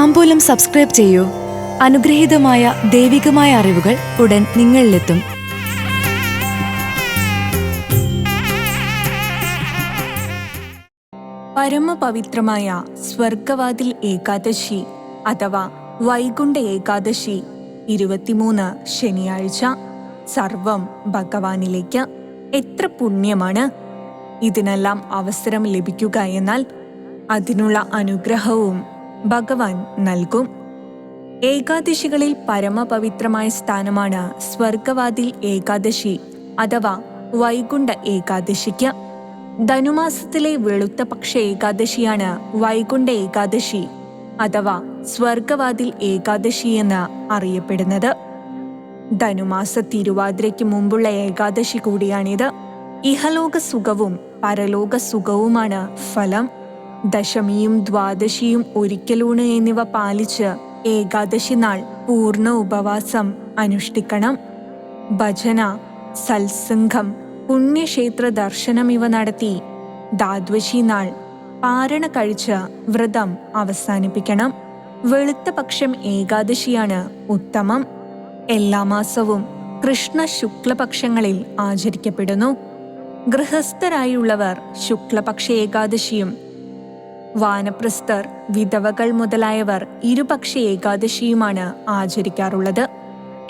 താമ്പൂലം subscribe ചെയ്യൂ. അനുഗ്രഹീതമായ ദൈവികമായ അറിവുകൾ ഉടൻ നിങ്ങളിലെത്തും. പരമപവിത്രമായ സ്വർഗവാതിൽ ഏകാദശി അഥവാ വൈകുണ്ഠ ഏകാദശി ഇരുപത്തിമൂന്ന് ശനിയാഴ്ച സർവം ഭഗവാനിലേക്ക് എത്ര പുണ്യമാണ്. ഇതിനെല്ലാം അവസരം ലഭിക്കുക എന്നാൽ അതിനുള്ള അനുഗ്രഹവും ഭഗവാൻ നൽകും. ഏകാദശികളിൽ പരമപവിത്രമായ സ്ഥാനമാണ് സ്വർഗവാതിൽ ഏകാദശി അഥവാ വൈകുണ്ഠ ഏകാദശിക്ക്. ധനുമാസത്തിലെ വെളുത്ത പക്ഷ ഏകാദശിയാണ് വൈകുണ്ഠ ഏകാദശി അഥവാ സ്വർഗവാതിൽ ഏകാദശി എന്ന് അറിയപ്പെടുന്നത്. ധനുമാസ തിരുവാതിരയ്ക്ക് മുമ്പുള്ള ഏകാദശി കൂടിയാണിത്. ഇഹലോക സുഖവും പരലോക സുഖവുമാണ് ഫലം. ദശമിയും ദ്വാദശിയും ഒരിക്കലൂണ് എന്നിവ പാലിച്ച് ഏകാദശി നാൾ പൂർണ ഉപവാസം അനുഷ്ഠിക്കണം. ഭജന സത്സംഗം പുണ്യക്ഷേത്ര ദർശനം ഇവ നടത്തി ദ്വാദശി നാൾ പാരണ കഴിച്ച് വ്രതം അവസാനിപ്പിക്കണം. വെളുത്ത പക്ഷം ഏകാദശിയാണ് ഉത്തമം. എല്ലാ മാസവും കൃഷ്ണ ശുക്ലപക്ഷങ്ങളിൽ ആചരിക്കപ്പെടുന്നു. ഗൃഹസ്ഥരായുള്ളവർ ശുക്ലപക്ഷ ഏകാദശിയും വാനപ്രസ്ഥർ വിധവകൾ മുതലായവർ ഇരുപക്ഷ ഏകാദശിയുമാണ് ആചരിക്കാറുള്ളത്.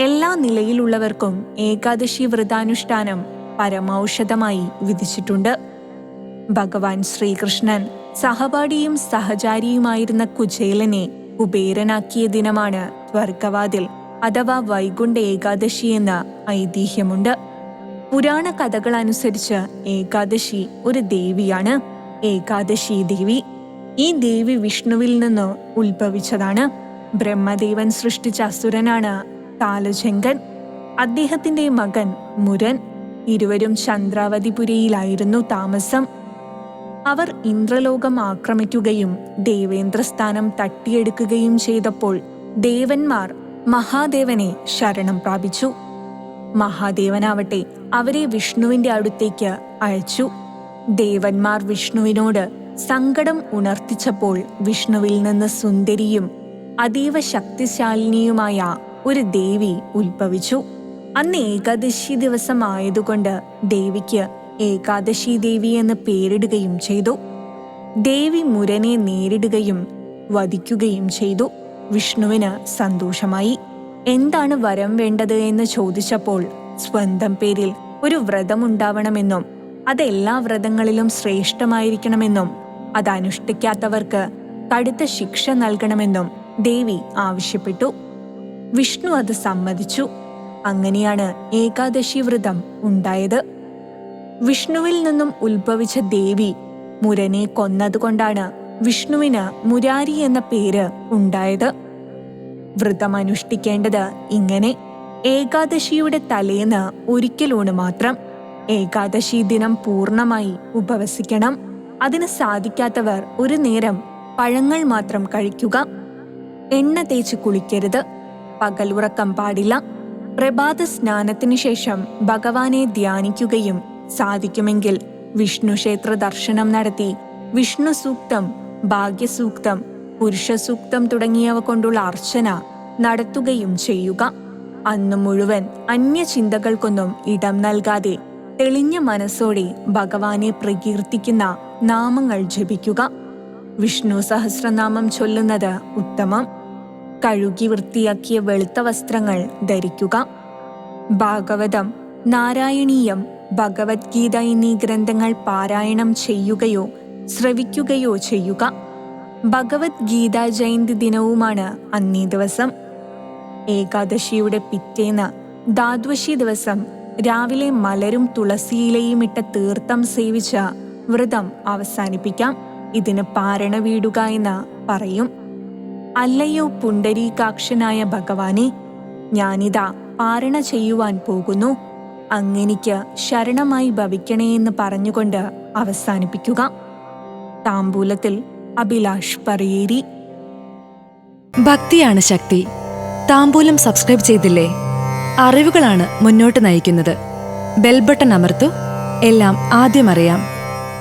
എല്ലാ നിലയിലുള്ളവർക്കും ഏകാദശി വ്രതാനുഷ്ഠാനം പരമൌഷധമായി വിധിച്ചിട്ടുണ്ട്. ഭഗവാൻ ശ്രീകൃഷ്ണൻ സഹപാഠിയും സഹചാരിയുമായിരുന്ന കുചേലനെ കുബേരനാക്കിയ ദിനമാണ് ത്വർഗവാതിൽ അഥവാ വൈകുണ്ഠ ഏകാദശി എന്ന ഐതിഹ്യമുണ്ട്. പുരാണ കഥകൾ അനുസരിച്ച് ഏകാദശി ഒരു ദേവിയാണ്. ഏകാദശി ദേവി ഈ ദേവി വിഷ്ണുവിൽ നിന്ന് ഉത്ഭവിച്ചതാണ്. ബ്രഹ്മദേവൻ സൃഷ്ടിച്ച അസുരനാണ് താലജങ്കൻ അദ്ദേഹത്തിന്റെ മകൻ മുരൻ. ഇരുവരും ചന്ദ്രാവതിപുരിയിലായിരുന്നു താമസം. അവർ ഇന്ദ്രലോകം ആക്രമിക്കുകയും ദേവേന്ദ്രസ്ഥാനം തട്ടിയെടുക്കുകയും ചെയ്തപ്പോൾ ദേവന്മാർ മഹാദേവനെ ശരണം പ്രാപിച്ചു. മഹാദേവനാവട്ടെ അവരെ വിഷ്ണുവിന്റെ അടുത്തേക്ക് അയച്ചു. ദേവന്മാർ വിഷ്ണുവിനോട് സങ്കടം ഉണർത്തിച്ചപ്പോൾ വിഷ്ണുവിൽ നിന്ന് സുന്ദരിയും അതീവ ശക്തിശാലിനിയുമായ ഒരു ദേവി ഉത്ഭവിച്ചു. അന്ന് ഏകാദശി ദിവസമായതുകൊണ്ട് ദേവിക്ക് ഏകാദശി ദേവി എന്ന് പേരിടുകയും ചെയ്തു. ദേവി മുരനെ നേരിടുകയും വധിക്കുകയും ചെയ്തു. വിഷ്ണുവിന് സന്തോഷമായി. എന്താണ് വരം വേണ്ടത്? എന്ന് ചോദിച്ചപ്പോൾ സ്വന്തം പേരിൽ ഒരു വ്രതമുണ്ടാവണമെന്നും അത് എല്ലാ വ്രതങ്ങളിലും ശ്രേഷ്ഠമായിരിക്കണമെന്നും അത് അനുഷ്ഠിക്കാത്തവർക്ക് കടുത്ത ശിക്ഷ നൽകണമെന്നും ദേവി ആവശ്യപ്പെട്ടു. വിഷ്ണു അത് സമ്മതിച്ചു. അങ്ങനെയാണ് ഏകാദശി വ്രതം ഉണ്ടായത്. വിഷ്ണുവിൽ നിന്നും ഉത്ഭവിച്ച ദേവി മുരനെ കൊന്നതുകൊണ്ടാണ് വിഷ്ണുവിന് മുരാരി എന്ന പേര് ഉണ്ടായത്. വ്രതം അനുഷ്ഠിക്കേണ്ടത് ഇങ്ങനെ ഏകാദശിയുടെ തലേന്ന് ഒരിക്കലൂണ് മാത്രം. ഏകാദശി ദിനം പൂർണമായി ഉപവസിക്കണം. അതിന് സാധിക്കാത്തവർ ഒരു നേരം പഴങ്ങൾ മാത്രം കഴിക്കുക. എണ്ണ തേച്ച് കുളിക്കരുത്. പകലുറക്കം പാടില്ല. പ്രഭാത സ്നാനത്തിനു ശേഷം ഭഗവാനെ ധ്യാനിക്കുകയും സാധിക്കുമെങ്കിൽ വിഷ്ണു ക്ഷേത്ര ദർശനം നടത്തി വിഷ്ണു സൂക്തം ഭാഗ്യസൂക്തം പുരുഷസൂക്തം തുടങ്ങിയവ കൊണ്ടുള്ള അർച്ചന നടത്തുകയും ചെയ്യുക. അന്നു മുഴുവൻ അന്യചിന്തകൾക്കൊന്നും ഇടം നൽകാതെ തെളിഞ്ഞ മനസ്സോടെ ഭഗവാനെ പ്രകീർത്തിക്കുന്ന നാമങ്ങൾ ജപിക്കുക. വിഷ്ണു സഹസ്രനാമം ചൊല്ലുന്നത് ഉത്തമം. കഴുകി വൃത്തിയാക്കിയ വെളുത്ത വസ്ത്രങ്ങൾ ധരിക്കുക. ഭാഗവതം നാരായണീയം ഭഗവത്ഗീത എന്നീ ഗ്രന്ഥങ്ങൾ പാരായണം ചെയ്യുകയോ ശ്രവിക്കുകയോ ചെയ്യുക. ഭഗവത്ഗീത ജയന്തി ദിനവുമാണ് അന്നേ ദിവസം. ഏകാദശിയുടെ പിറ്റേന്ന് ദ്വാദശി ദിവസം രാവിലെ മലരും തുളസിയിലയും ഇട്ട തീർത്ഥം സേവിച്ച വ്രതം അവസാനിപ്പിക്കാം. ഇതിന് പാരണ വീടുക എന്ന് പറയും. അല്ലയോ പുണ്ടരീകാക്ഷനായ ഭഗവാനെ ഞാനിതാ പാരണ ചെയ്യുവാൻ പോകുന്നു. അങ്ങനിക്ക് ശരണമായി ഭവിക്കണേ എന്ന് പറഞ്ഞുകൊണ്ട് അവസാനിപ്പിക്കുക. താമ്പൂലത്തിൽ അഭിലാഷ് പറയേരി. ഭക്തിയാണ് ശക്തി. താമ്പൂലം സബ്സ്ക്രൈബ് ചെയ്തില്ലേ? അറിവുകളാണ് മുന്നോട്ട് നയിക്കുന്നത്. ബെൽബട്ടൺ അമർത്തു. എല്ലാം ആദ്യം അറിയാം.